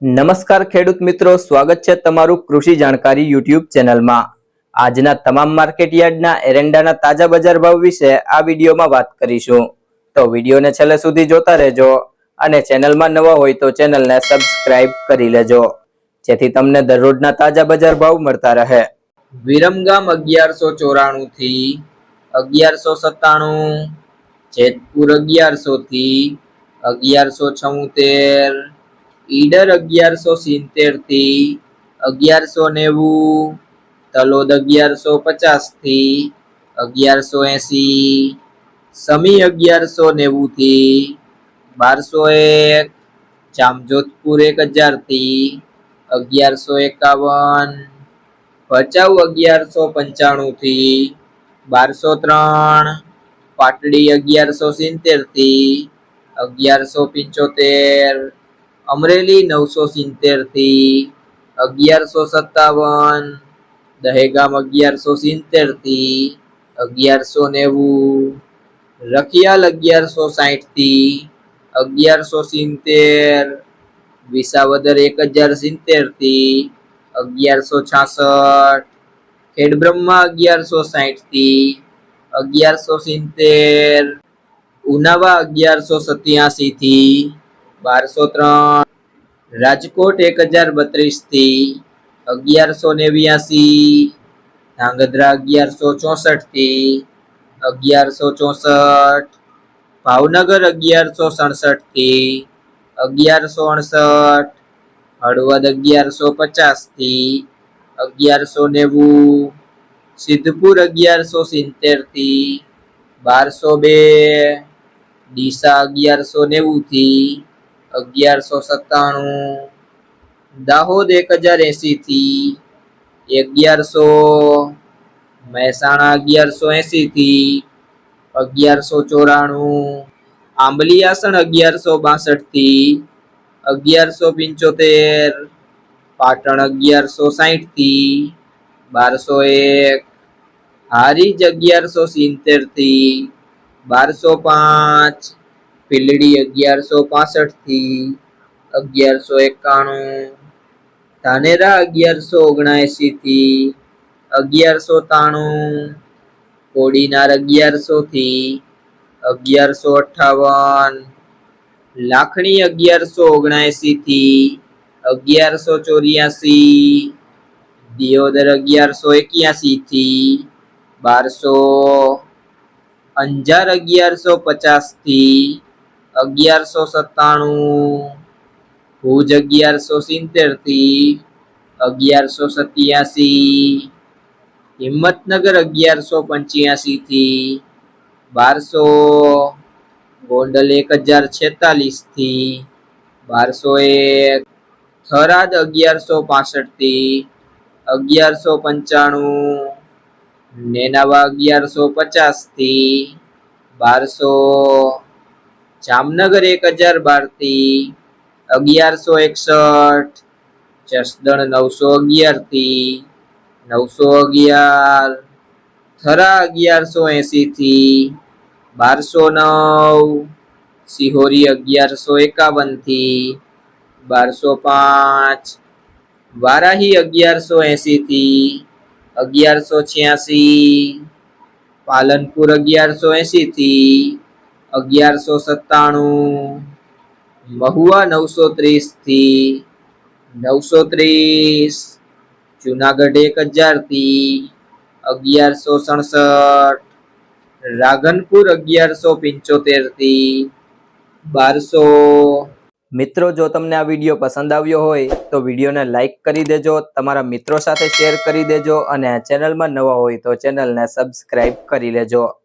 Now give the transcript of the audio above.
નમસ્કાર ખેડૂત મિત્રો, સ્વાગત છે તમારું કૃષિ જાણકારી યુટ્યુબ ચેનલમાં. આજના તમામ માર્કેટ યાર્ડના એરંડાના તાજા બજાર ભાવ વિશે આ વિડીયોમાં વાત કરીશું. તો વિડીયોને છેલ્લે સુધી જોતા રહેજો અને ચેનલમાં નવા હોય તો ચેનલને સબસ્ક્રાઇબ કરી લેજો. જેથી તમને દરરોજના તાજા બજાર ભાવ મળતા રહે. વિરમગામ અગિયારસો ચોરાણું થી અગિયારસો સત્તાણું, જેતપુર અગિયારસો થી અગિયારસો છોતેર ઈડર અગિયારસો સિત્તેરથી અગિયારસો નેવું, તલોદ અગિયારસો પચાસથી અગિયારસો એંસી, સમી અગિયારસો નેવુંથી બારસો એક, જામજોધપુર એક હજારથી અગિયારસો એકાવન, ભચાઉ અગિયારસો પંચાણુંથી બારસો ત્રણ, પાટડી અગિયારસો સિત્તેરથી અગિયારસો પંચોતેર અમરેલી નવસો સિત્તેરથી અગિયારસો સત્તાવન, દહેગામ અગિયારસો સિત્તેરથી અગિયારસો નેવું, રખિયાલ અગિયારસો સાહીઠથી અગિયારસો સિત્તેર, વિસાવદર એક હજાર સિત્તેરથી અગિયારસો છાસઠ, ખેડબ્રહ્મા અગિયારસો સાઠ અગિયારસો સિત્તેર, ઉનાવા અગિયારસો સત્યાસી થી બારસો ત્રણ. રાજકોટ એક હજાર બત્રીસથી અગિયારસો નેવ્યાસી. ધાંગધ્રા અગિયારસો ચોસઠથી અગિયારસો ચોસઠ. ભાવનગર અગિયારસો સડસઠથી અગિયારસો અડસઠ. હળવદ અગિયારસો પચાસથી અગિયારસો નેવું. સિદ્ધપુર અગિયારસો સિત્તેરથી બારસો બે. ડીસા અગિયારસો નેવું થી અગિયારસો સત્તાણું, દાહોદ એક હજાર એસી થી અગિયારસો મહેસાણા અગિયારસો એસી થી અગિયારસો ચોરાણું આંબલીયાસણ અગિયારસો બાસઠથી અગિયારસો પંચોતેર, પાટણ અગિયારસો સાઠથી બારસો એક, હારીજ અગિયારસો સિત્તેરથી બારસો પાંચ પીલડી અગિયારસો પાસઠથી અગિયારસો એકાણું, ધાનેરા અગિયારસો ઓગણએંસી થી અગિયારસો ત્રાણું, કોડીનાર અગિયારસો થી અગિયારસો અઠાવન લાખણી અગિયારસો ઓગણએંસી થી અગિયારસો ચોર્યાસી, દિયોદર અગિયારસો એક્યાસી થી બારસો, અંજાર અગિયારસો પચાસથી અગિયારસો સત્તાણું. ભુજ અગિયારસો સિત્તેરથી અગિયારસો સત્યાસી. હિંમતનગર અગિયારસો પંચ્યાસીથી બારસો. ગોંડલ એક હજાર છેતાલીસથી બારસો એક. થરાદ અગિયારસો પાસઠથી અગિયારસો પંચાણું. નેનાવા અગિયારસો પચાસથી બારસો. જામનગર એક હજાર બારથી અગિયારસો એકસઠ, જસદણ નવસો અગિયારથી નવસો અગિયાર, થરા અગિયારસો એંશીથી બારસો નવ, સિહોરી અગિયારસો એકાવનથી બારસો પાંચ, વારાહી અગિયારસો એંશીથી અગિયારસો છ્યાસી પાલનપુર અગિયારસો એંશીથી અગિયારસો સત્તાણું મહુવા નવસો ત્રીસથી નવસો ત્રીસ, જુનાગઢ એક હજારથી અગિયારસો સડસઠ, રાધનપુર અગિયારસો પંચોતેરથી બારસો. મિત્રો, જો તમને આ વીડિયો પસંદ આવ્યો હોય, તો વિડીયોને લાઇક કરી દેજો, તમારા મિત્રો સાથે શેર કરી દેજો, અને ચેનલમાં નવા હોય તો ચેનલને સબસ્ક્રાઈબ કરી લેજો.